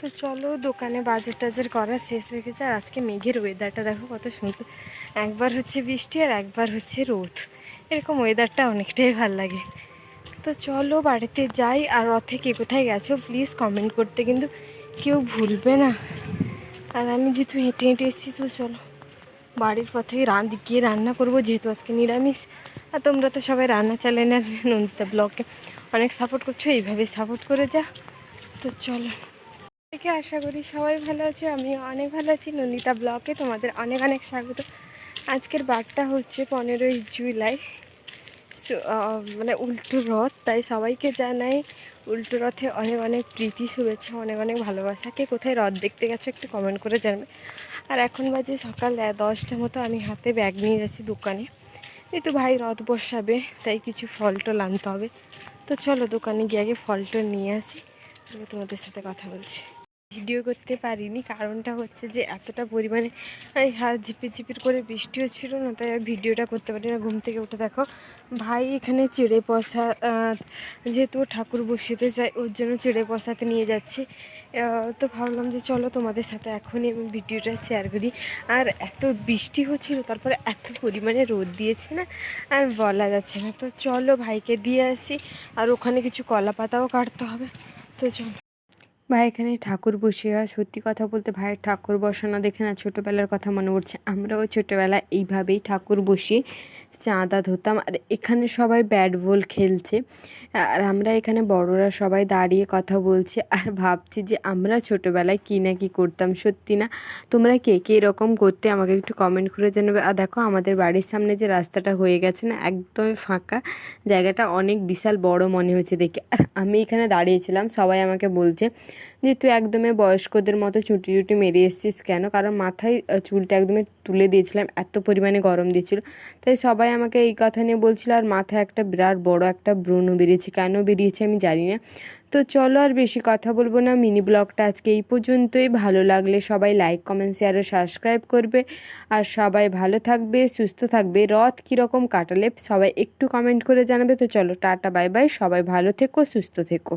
তো চলো দোকানে বাজার টাজার করা শেষ হয়ে গেছে। আর আজকে মেঘের ওয়েদারটা দেখো কত সুন্দর। একবার হচ্ছে বৃষ্টি আর একবার হচ্ছে রোদ। এরকম ওয়েদারটা অনেকটাই ভালো লাগে। তো চলো বাড়িতে যাই। আর রথে কে কোথায় গেছো? প্লিজ কমেন্ট করতে কিন্তু কেউ ভুলবে না। আর আমি যেহেতু হেঁটে হেঁটে এসেছি, তো চলো বাড়ির পথে রান, গিয়ে রান্না করব। যেহেতু আজকে নিরামিষ, আর তোমরা তো সবাই রান্না চ্যানেল আর নন্দিতা ব্লগকে অনেক সাপোর্ট করছ এইভাবে সাপোর্ট করে যা। তো চলো। থেকে আশা করি সবাই ভালো আছো আমি অনেক ভালো আছি। নন্দিতা ব্লকে তোমাদের অনেক অনেক স্বাগত। আজকের বারটা হচ্ছে পনেরোই জুলাই। মানে উল্টো রথ, তাই সবাইকে জানাই উল্টো রথে অনেক অনেক প্রীতি, শুভেচ্ছা, অনেক অনেক ভালোবাসা। কে কোথায় রথ দেখতে গেছো একটু কমেন্ট করে জানবে। আর এখন বাজে সকাল দশটা মতো, আমি হাতে ব্যাগ নিয়ে যাচ্ছি দোকানে। যেহেতু ভাই রথ বসাবে, তাই কিছু ফল টল আনতে হবে। তো চলো দোকানে গিয়ে আগে ফল টল নিয়ে আসি তোমাদের সাথে কথা বলছি। ভিডিও করতে পারিনি। কারণটা হচ্ছে যে, এতটা পরিমাণে হাত ঝিপির ঝিপির করে বৃষ্টিও ছিল না, তাই আর ভিডিওটা করতে পারি না। ঘুম থেকে উঠে দেখো, ভাই এখানে চিড়ে পশা যেহেতু ঠাকুর বসিতে চাই ওর জন্য চিড়ে পশাতে নিয়ে যাচ্ছি। তো ভাবলাম যে, চলো তোমাদের সাথে এখনই আমি ভিডিওটা শেয়ার করি। আর এত বৃষ্টি হচ্ছিল, তারপরে এত পরিমাণে রোদ দিয়েছে না, আর বলা যাচ্ছে না। তো চলো ভাইকে দিয়ে আসি, আর ওখানে কিছু কলা পাতাও কাটতে হবে। তো চলো। ভাই, এখানে ঠাকুর বসে সত্যি কথা বলতে ভাইয়ের ঠাকুর বসানো দেখে না ছোটোবেলার কথা মনে পড়ছে। আমরাও ছোটোবেলায় এইভাবেই ঠাকুর বসিয়ে চাঁদা ধরতাম। আর এখানে সবাই ব্যাট বল খেলছে। আর আমরা এখানে বড়রা সবাই দাঁড়িয়ে কথা বলছি। আর ভাবছি যে আমরা ছোটোবেলায় কী না কী করতাম, সত্যি না? তোমরা কে কে এরকম করতে আমাকে একটু কমেন্ট করে জানাবে। আর দেখো, আমাদের বাড়ির সামনে যে রাস্তাটা হয়ে গেছে না, একদমই ফাঁকা। জায়গাটা অনেক বিশাল বড় মনে হয়েছে দেখে। আর আমি এখানে দাঁড়িয়েছিলাম, সবাই আমাকে বলছে যে, তুই একদমই বয়স্কদের মতো চুটি চুটি মেরে এসেছিস কেন? কারণ মাথায় চুলটা একদমই তুলে দিয়েছিলাম, এত পরিমাণে গরম দিয়েছিল। তাই সবাই আমাকে এই কথা নিয়ে বলছিল, আর মাথায় একটা বিরাট বড় একটা ব্রণ বেরিয়েছে। কেন বেরিয়েছে আমি জানি না। তো চলো আর বেশি কথা বলব না, মিনি ব্লগটা আজকে এই পর্যন্তই। ভালো লাগলে সবাই লাইক, কমেন্ট শেয়ার ও সাবস্ক্রাইব করবে। আর সবাই ভালো থাকবে, সুস্থ থাকবে। রথ কীরকম কাটালে সবাই একটু কমেন্ট করে জানাবে। তো চলো টাটা বাই বাই সবাই ভালো থেকো, সুস্থ থেকো।